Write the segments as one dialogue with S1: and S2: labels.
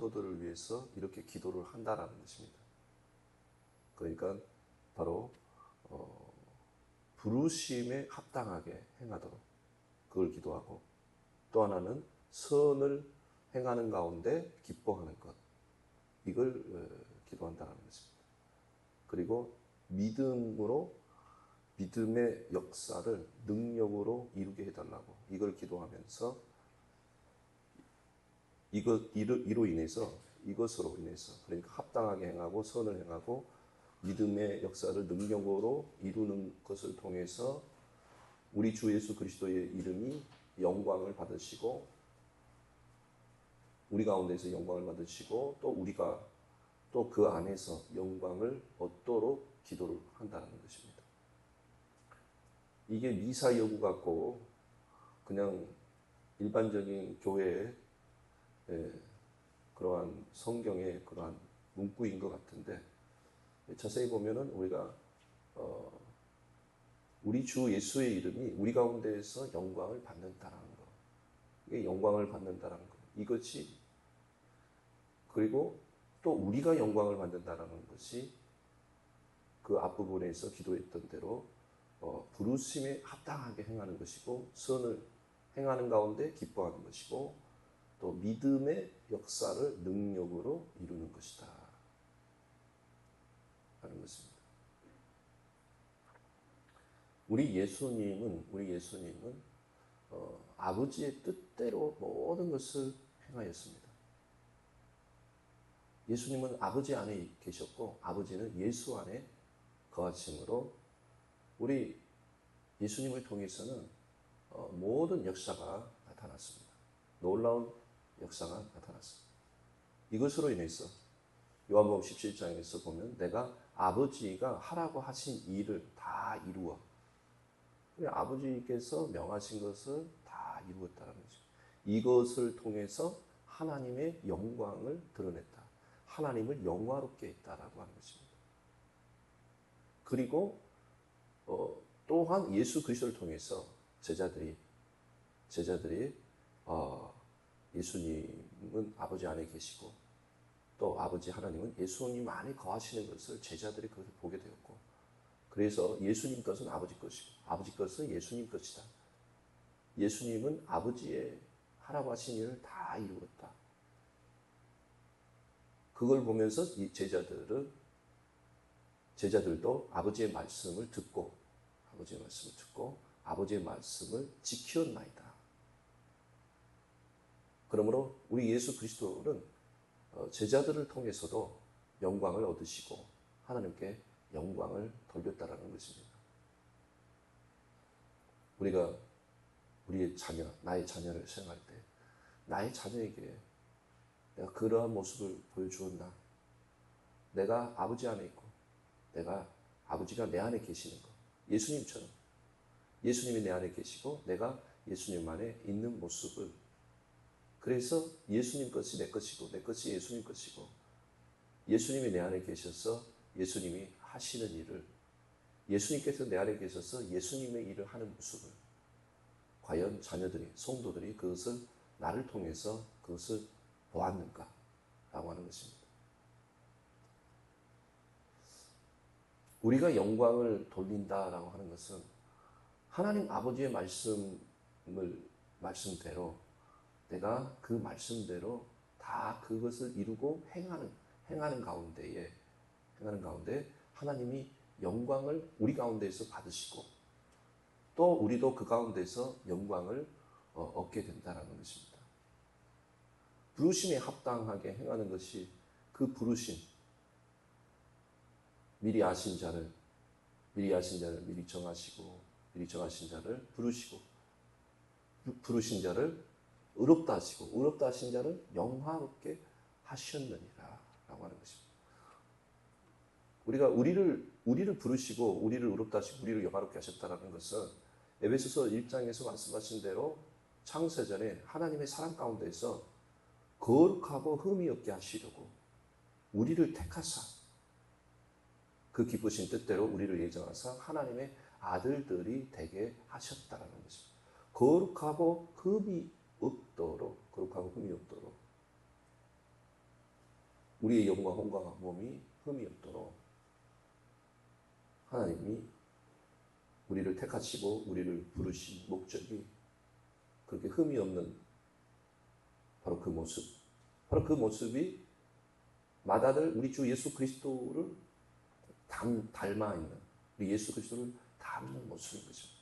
S1: 성도들을 위해서 이렇게 기도를 한다라는 것입니다. 그러니까 바로 어, 부르심에 합당하게 행하도록 그걸 기도하고 또 하나는 선을 행하는 가운데 기뻐하는 것 이걸 어, 기도한다는 것입니다. 그리고 믿음으로 믿음의 역사를 능력으로 이루게 해달라고 이걸 기도하면서 이것 이로, 이로 인해서 이것으로 인해서 그러니까 합당하게 행하고 선을 행하고 믿음의 역사를 능력으로 이루는 것을 통해서 우리 주 예수 그리스도의 이름이 영광을 받으시고 우리 가운데서 영광을 받으시고 또 우리가 또 그 안에서 영광을 얻도록 기도를 한다는 것입니다. 이게 미사 여구 같고 그냥 일반적인 교회의 예, 그러한 성경의 그러한 문구인 것 같은데 자세히 보면은 우리가 어, 우리 주 예수의 이름이 우리 가운데에서 영광을 받는다라는 거. 이게 영광을 받는다라는 거. 이것이 그리고 또 우리가 영광을 받는다라는 것이 그 앞부분에서 기도했던 대로 어, 부르심에 합당하게 행하는 것이고 선을 행하는 가운데 기뻐하는 것이고 또 믿음의 역사를 능력으로 이루는 것이다 하는 것입니다. 우리 예수님은 우리 예수님은 어, 아버지의 뜻대로 모든 것을 행하였습니다. 예수님은 아버지 안에 계셨고 아버지는 예수 안에 거하심으로 우리 예수님을 통해서는 어, 모든 역사가 나타났습니다. 놀라운 역사가 나타났습니다. 이것으로 인해서 요한복음 17장에서 보면 내가 아버지가 하라고 하신 일을 다 이루어 아버지께서 명하신 것을 다 이루었다는 거죠. 이것을 통해서 하나님의 영광을 드러냈다. 하나님을 영화롭게 했다라고 하는 것입니다. 그리고 어, 또한 예수 그리스도를 통해서 제자들이 제자들이 어, 예수님은 아버지 안에 계시고 또 아버지 하나님은 예수님 안에 거하시는 것을 제자들이 그것을 보게 되었고 그래서 예수님 것은 아버지 것이고 아버지 것은 예수님 것이다. 예수님은 아버지의 하라고 하신 일을 다 이루었다. 그걸 보면서 이 제자들은 제자들도 아버지의 말씀을 듣고 아버지의 말씀을 듣고 아버지의 말씀을 지켰나이다. 그러므로 우리 예수 그리스도는 어, 제자들을 통해서도 영광을 얻으시고 하나님께 영광을 돌렸다라는 것입니다. 우리가 우리의 자녀, 나의 자녀를 생각할 때 나의 자녀에게 내가 그러한 모습을 보여주었나? 내가 아버지 안에 있고 내가 아버지가 내 안에 계시는 것. 예수님처럼 예수님이 내 안에 계시고 내가 예수님 안에 있는 모습을 그래서 예수님 것이 내 것이고 내 것이 예수님 것이고 예수님이 내 안에 계셔서 예수님이 하시는 일을 예수님께서 내 안에 계셔서 예수님의 일을 하는 모습을 과연 자녀들이 성도들이 그것을 나를 통해서 그것을 보았는가 라고 하는 것입니다. 우리가 영광을 돌린다라고 하는 것은 하나님 아버지의 말씀을 말씀대로 내가 그 말씀대로 다 그것을 이루고 행하는 행하는 가운데에 행하는 가운데 하나님이 영광을 우리 가운데에서 받으시고 또 우리도 그 가운데서 영광을 어, 얻게 된다라는 것입니다. 부르심에 합당하게 행하는 것이 그 부르심 미리 아신 자를 미리 아신 자를 미리 정하시고 미리 정하신 자를 부르시고 부르신 자를 의롭다 하시고 의롭다 하신 자를 영화롭게 하셨느니라 라고 하는 것입니다. 우리가 우리를 우리를 부르시고 우리를 의롭다 하시고 우리를 영화롭게 하셨다라는 것은 에베소서 1장에서 말씀하신 대로 창세전에 하나님의 사랑 가운데서 거룩하고 흠이 없게 하시려고 우리를 택하사 그 기쁘신 뜻대로 우리를 예정하사 하나님의 아들들이 되게 하셨다라는 것입니다. 거룩하고 흠이 없도록 거룩하고 흠이 없도록 우리의 영과 혼과 몸이 흠이 없도록 하나님이 우리를 택하시고 우리를 부르신 목적이 그렇게 흠이 없는 바로 그 모습. 바로 그 모습이 마다들 우리 주 예수 그리스도를 닮, 닮아 있는 우리 예수 그리스도를 닮는 모습인 거죠.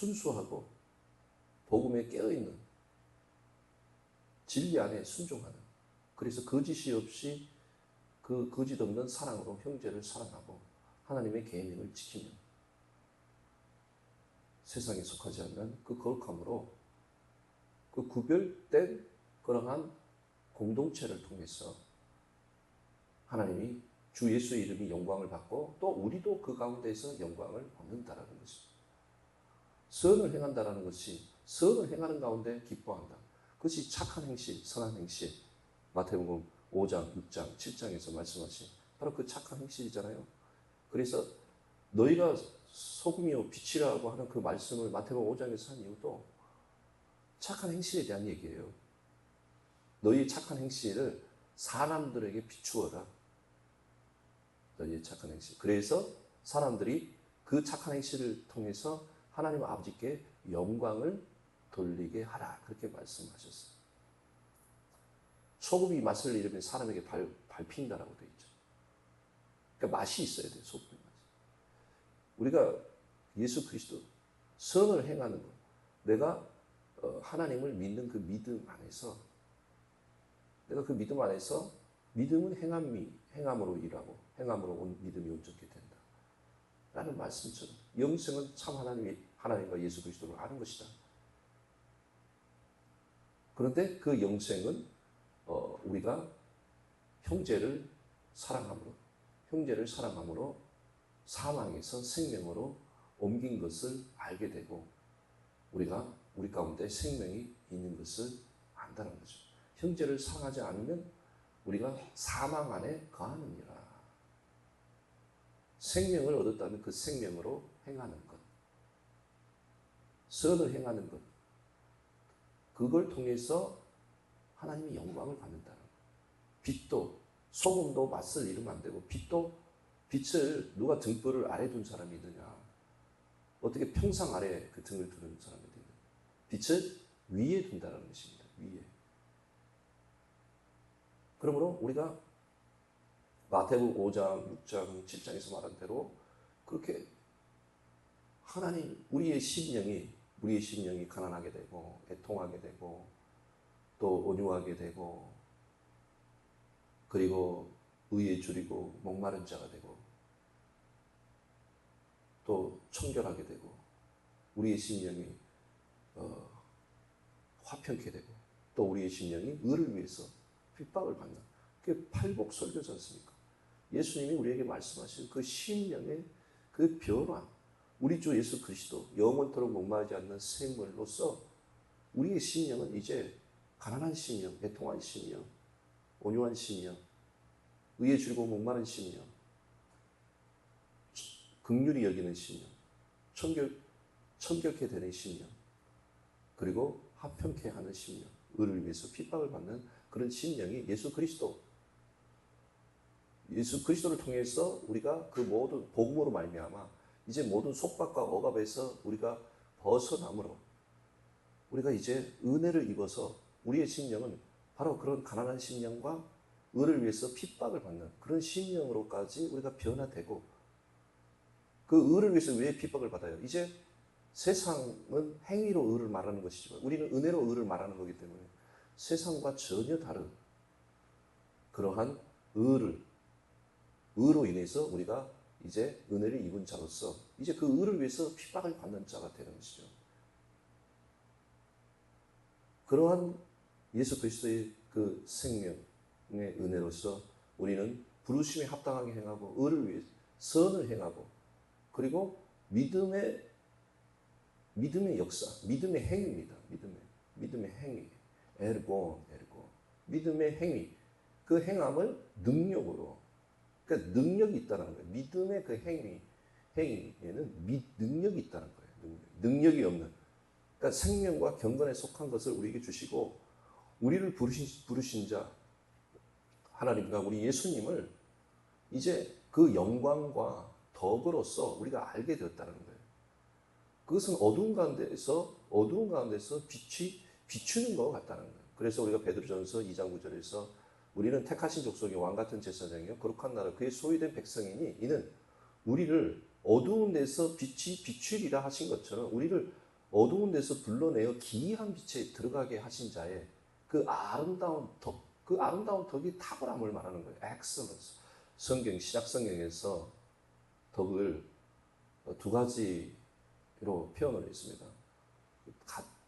S1: 순수하고 복음에 깨어 있는 진리 안에 순종하는 그래서 거짓이 없이 그 거짓 없는 사랑으로 형제를 사랑하고 하나님의 계명을 지키며 세상에 속하지 않는 그 거룩함으로 그 구별된 그러한 공동체를 통해서 하나님이 주 예수의 이름이 영광을 받고 또 우리도 그 가운데서 영광을 얻는다라는 것입니다. 선을 행한다라는 것이 선을 행하는 가운데 기뻐한다. 그것이 착한 행실, 선한 행실. 마태복음 5장, 6장, 7장에서 말씀하신 바로 그 착한 행실이잖아요. 그래서 너희가 소금이요 빛이라고 하는 그 말씀을 마태복음 5장에서 한 이유도 착한 행실에 대한 얘기예요. 너희 착한 행실을 사람들에게 비추어라. 너희의 착한 행실. 그래서 사람들이 그 착한 행실을 통해서 하나님 아버지께 영광을 돌리게 하라. 그렇게 말씀하셨어요. 소금이 맛을 잃으면 사람에게 발, 밟힌다라고 되어 있죠. 그러니까 맛이 있어야 돼요, 소금의 맛이. 우리가 예수 그리스도 선을 행하는 것, 내가 어, 하나님을 믿는 그 믿음 안에서 내가 그 믿음 안에서 믿음은 행함이 행함으로 일하고 행함으로 온 믿음이 온전케 된다. 라는 말씀처럼 영생은 참 하나님이 하나님과 예수 그리스도를 아는 것이다. 그런데 그 영생은 어, 우리가 형제를 사랑함으로 형제를 사랑함으로 사망에서 생명으로 옮긴 것을 알게 되고 우리가 우리 가운데 생명이 있는 것을 안다는 거죠. 형제를 사랑하지 않으면 우리가 사망 안에 거하느니라. 생명을 얻었다면 그 생명으로 행하는 것. 선을 행하는 것. 그걸 통해서 하나님이 영광을 받는다는 것. 빛도, 소금도 맛을 잃으면 안 되고, 빛도, 빛을 누가 등불을 아래 둔 사람이 있느냐. 어떻게 평상 아래 그 등을 두는 사람이 있느냐. 빛을 위에 둔다는 것입니다. 위에. 그러므로 우리가 마태복음 5장, 6장, 7장에서 말한 대로 그렇게 하나님 우리의 심령이 우리의 심령이 가난하게 되고 애통하게 되고 또 온유하게 되고 그리고 의에 줄이고 목마른 자가 되고 또 청결하게 되고 우리의 심령이 어, 화평케 되고 또 우리의 심령이 의를 위해서 핍박을 받는 그게 팔복 설교지 않습니까? 예수님이 우리에게 말씀하신 그 심령의 그 변화 우리 주 예수 그리스도 영원토록 목마르지 않는 생물로서 우리의 심령은 이제 가난한 심령, 애통한 심령, 온유한 심령, 의에 줄고 목마른 심령, 극률이 여기는 심령, 청결, 청결케 되는 심령, 그리고 합평케 하는 심령, 의를 위해서 핍박을 받는 그런 심령이 예수 그리스도, 예수 그리스도를 통해서 우리가 그 모든 복음으로 말미암아 이제 모든 속박과 억압에서 우리가 벗어남으로 우리가 이제 은혜를 입어서 우리의 심령은 바로 그런 가난한 심령과 의를 위해서 핍박을 받는 그런 심령으로까지 우리가 변화되고 그 의를 위해서 왜 핍박을 받아요? 이제 세상은 행위로 의를 말하는 것이지만 우리는 은혜로 의를 말하는 거기 때문에 세상과 전혀 다른 그러한 의를 의로 인해서 우리가 이제 은혜를 입은 자로서 이제 그 의를 위해서 핍박을 받는 자가 되는 것이죠. 그러한 예수 그리스도의 그 생명의 은혜로서 우리는 부르심에 합당하게 행하고 의를 위해 선을 행하고 그리고 믿음의 믿음의 역사, 믿음의 행위입니다. 믿음의 믿음의 행위, 에르고 에르고 믿음의 행위, 그 행함을 능력으로 그러니까 능력이 있다는 거예요. 믿음의 그 행위, 행위에는 미, 능력이 있다는 거예요. 능력. 능력 이 없는 그러니까 생명과 경건에 속한 것을 우리에게 주시고 우리를 부르신, 부르신 자 하나님과 우리 예수님을 이제 그 영광과 덕으로서 우리가 알게 되었다는 거예요. 그것은 어두운 가운데서 어두운 가운데서 빛이 비추는 것 같다는 거예요. 그래서 우리가 베드로전서 2장 9절에서 우리는 택하신 족속의 왕 같은 제사장이요 거룩한 나라 그의 소유된 백성이니 이는 우리를 어두운 데서 빛이 비추리라 하신 것처럼 우리를 어두운 데서 불러내어 기이한 빛에 들어가게 하신 자의 그 아름다운 덕, 그 아름다운 덕이 탁월함을 말하는 거예요. excellence. 성경 시작 성경에서 덕을 두 가지로 표현을 했습니다.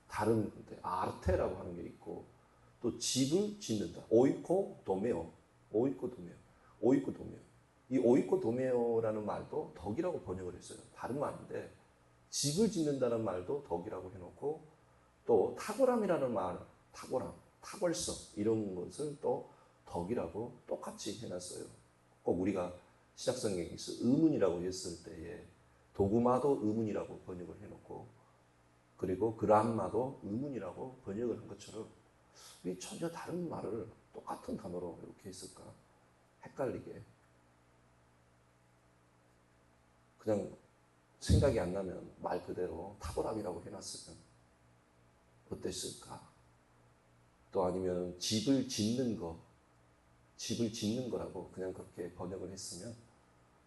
S1: 다른 아르테라고 하는 게 있고 또 집을 짓는다. 오이코 도메오. 오이코 도메오. 오이코 도메오. 이 오이코 도메오라는 말도 덕이라고 번역을 했어요. 다른 말인데 집을 짓는다는 말도 덕이라고 해놓고 또 탁월함이라는 말, 탁월함, 탁월성 이런 것을 또 덕이라고 똑같이 해놨어요. 꼭 우리가 시작성경에서 의문이라고 했을 때에 도구마도 의문이라고 번역을 해놓고 그리고 그람마도 의문이라고 번역을 한 것처럼 이 전혀 다른 말을 똑같은 단어로 이렇게 했을까? 헷갈리게. 그냥 생각이 안 나면 말 그대로 탁월함이라고 해놨으면 어땠을까? 또 아니면 집을 짓는 거, 집을 짓는 거라고 그냥 그렇게 번역을 했으면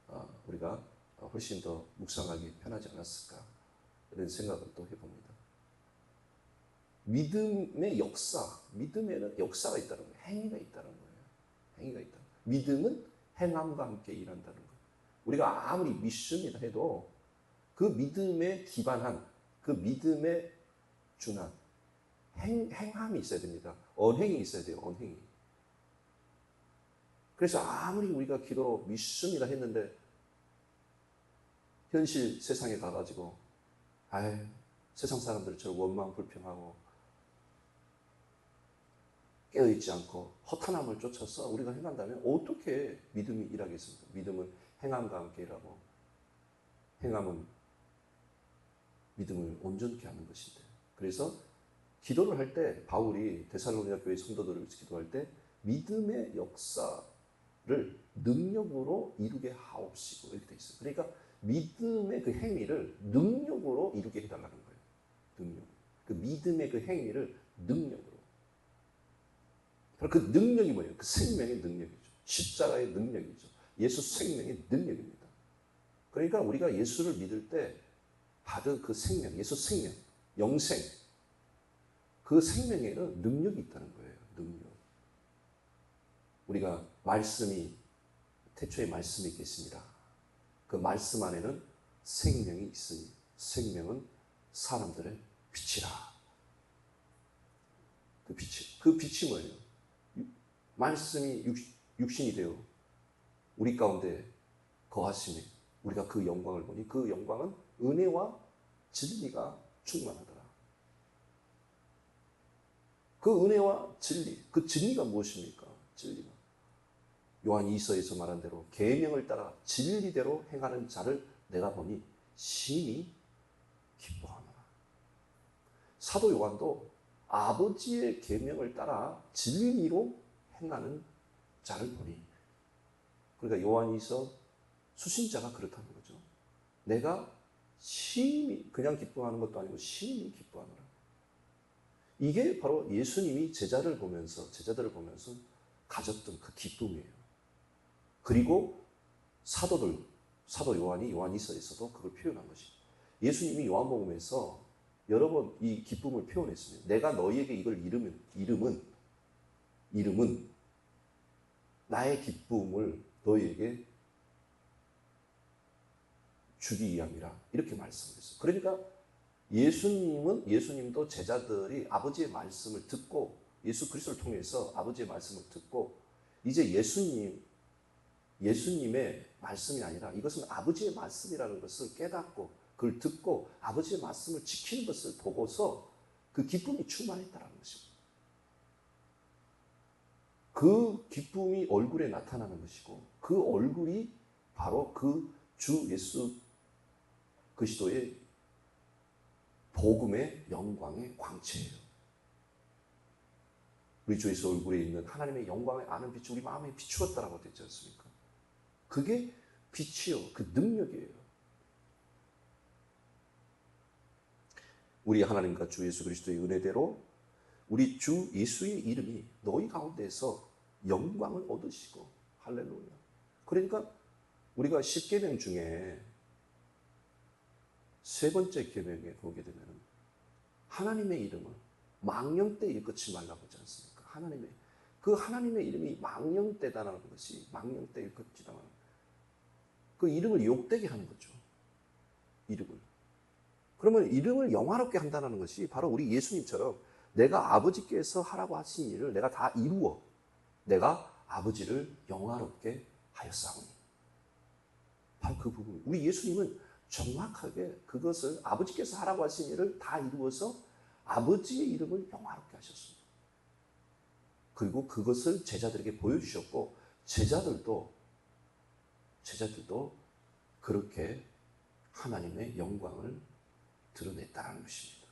S1: 어, 우리가 훨씬 더 묵상하기 편하지 않았을까? 이런 생각을 또 해봅니다. 믿음의 역사, 믿음에는 역사가 있다는 거예요. 행위가 있다는 거예요. 행위가 있다. 믿음은 행함과 함께 일한다는 거예요. 우리가 아무리 믿습니다 해도 그 믿음에 기반한 그 믿음에 준한 행, 행함이 있어야 됩니다. 언행이 있어야 돼요. 언행이. 그래서 아무리 우리가 기도로 믿습니다 했는데 현실 세상에 가가지고 아유 세상 사람들처럼 원망 불평하고 깨어있지 않고 허탄함을 쫓아서 우리가 행한다면 어떻게 믿음이 일하겠습니까? 믿음은 행함과 함께 일하고 행함은 믿음을 온전케 하는 것인데 그래서 기도를 할 때 바울이 데살로니가 교회 성도들을 위해서 기도할 때 믿음의 역사를 능력으로 이루게 하옵시고 이렇게 돼 있어요. 그러니까 믿음의 그 행위를 능력으로 이루게 해달라는 거예요. 능력. 그 믿음의 그 행위를 능력으로. 그 능력이 뭐예요? 그 생명의 능력이죠. 십자가의 능력이죠. 예수 생명의 능력입니다. 그러니까 우리가 예수를 믿을 때 받은 그 생명, 예수 생명, 영생, 그 생명에는 능력이 있다는 거예요. 능력. 우리가 말씀이 태초에 말씀이 있겠습니다. 그 말씀 안에는 생명이 있으니 생명은 사람들의 빛이라. 그 빛이 그 빛이 뭐예요? 말씀이 육신이 되어 우리 가운데 거하시니 우리가 그 영광을 보니 그 영광은 은혜와 진리가 충만하더라. 그 은혜와 진리, 그 진리가 무엇입니까? 진리가. 요한 2서에서 말한 대로 계명을 따라 진리대로 행하는 자를 내가 보니 심히 기뻐하노라. 사도 요한도 아버지의 계명을 따라 진리로 행하는 자를 보니 그러니까 요한이서 수신자가 그렇다는 거죠. 내가 심히 그냥 기뻐하는 것도 아니고 심히 기뻐하노라. 이게 바로 예수님이 제자를 보면서 제자들을 보면서 가졌던 그 기쁨이에요. 그리고 사도들 사도 요한이 요한이서에서도 그걸 표현한 것이 예수님이 요한복음에서 여러 번 이 기쁨을 표현했습니다. 내가 너희에게 이걸 이름은 이름은 이름은 나의 기쁨을 너희에게 주기 위함이라 이렇게 말씀했어요. 그러니까 예수님은 예수님도 제자들이 아버지의 말씀을 듣고 예수 그리스도를 통해서 아버지의 말씀을 듣고 이제 예수님 예수님의 말씀이 아니라 이것은 아버지의 말씀이라는 것을 깨닫고 그걸 듣고 아버지의 말씀을 지키는 것을 보고서 그 기쁨이 충만했다는 것입니다. 그 기쁨이 얼굴에 나타나는 것이고 그 얼굴이 바로 그 주 예수 그리스도의 복음의 영광의 광채예요. 우리 주 예수 얼굴에 있는 하나님의 영광을 아는 빛이 우리 마음에 비추었다라고 됐지 않습니까? 그게 빛이요, 그 능력이에요. 우리 하나님과 주 예수 그리스도의 은혜대로 우리 주 예수의 이름이 너희 가운데서 영광을 얻으시고 할렐루야. 그러니까 우리가 십계명 중에 세 번째 계명에 보게 되면 하나님의 이름을 망령 때 일컫지 말라고 하지 않습니까? 하나님의 그 하나님의 이름이 망령 때다라는 것이 망령 때 일컫지다는 그 이름을 욕되게 하는 거죠. 이름을. 그러면 이름을 영화롭게 한다는 것이 바로 우리 예수님처럼 내가 아버지께서 하라고 하신 일을 내가 다 이루어 내가 아버지를 영화롭게 하였사오니. 바로 그 부분. 우리 예수님은 정확하게 그것을 아버지께서 하라고 하신 일을 다 이루어서 아버지의 이름을 영화롭게 하셨습니다. 그리고 그것을 제자들에게 보여주셨고 제자들도 제자들도 그렇게 하나님의 영광을 드러냈다는 것입니다.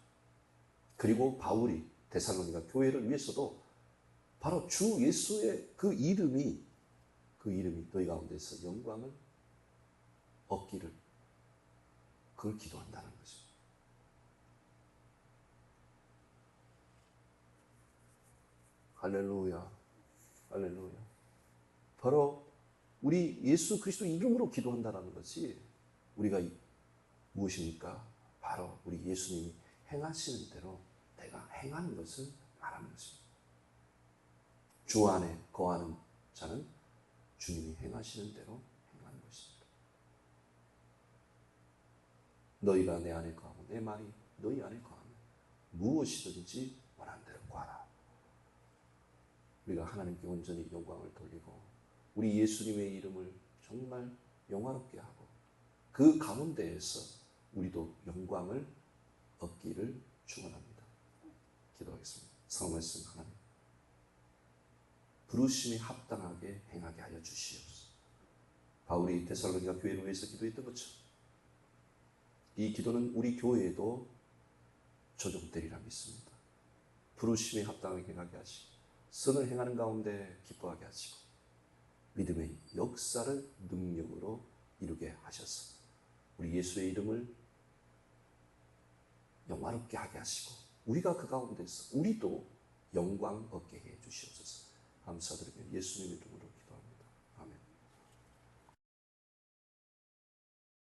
S1: 그리고 바울이 데살로니가 교회를 위해서도 바로 주 예수의 그 이름이 그 이름이 너희 가운데서 영광을 얻기를 그걸 기도한다는 거죠. 할렐루야. 할렐루야. 바로 우리 예수 그리스도 이름으로 기도한다는 것이 우리가 무엇입니까? 바로 우리 예수님이 행하시는 대로 내가 행하는 것을 말하는 것입니다. 주 안에 거하는 자는 주님이 행하시는 대로 행하는 것입니다. 너희가 내 안에 거하고 내 말이 너희 안에 거하면 무엇이든지 원하는 대로 구하라. 우리가 하나님께 온전히 영광을 돌리고 우리 예수님의 이름을 정말 영화롭게 하고 그 가운데에서 우리도 영광을 얻기를 축원합니다. 기도하겠습니다. 말씀 하나님 부르심에 합당하게 행하게 하여 주시옵소서. 바울이 데살로니가 교회를 위해서 기도했던 것처럼 이 기도는 우리 교회에도 적용되리라 믿습니다. 부르심에 합당하게 행하게 하시고 선을 행하는 가운데 기뻐하게 하시고 믿음의 역사를 능력으로 이루게 하셔서 우리 예수의 이름을 영화롭게 하게 하시고 우리가 그 가운데서 우리도 영광 얻게 해 주시옵소서. 감사드리며 예수님의 이름으로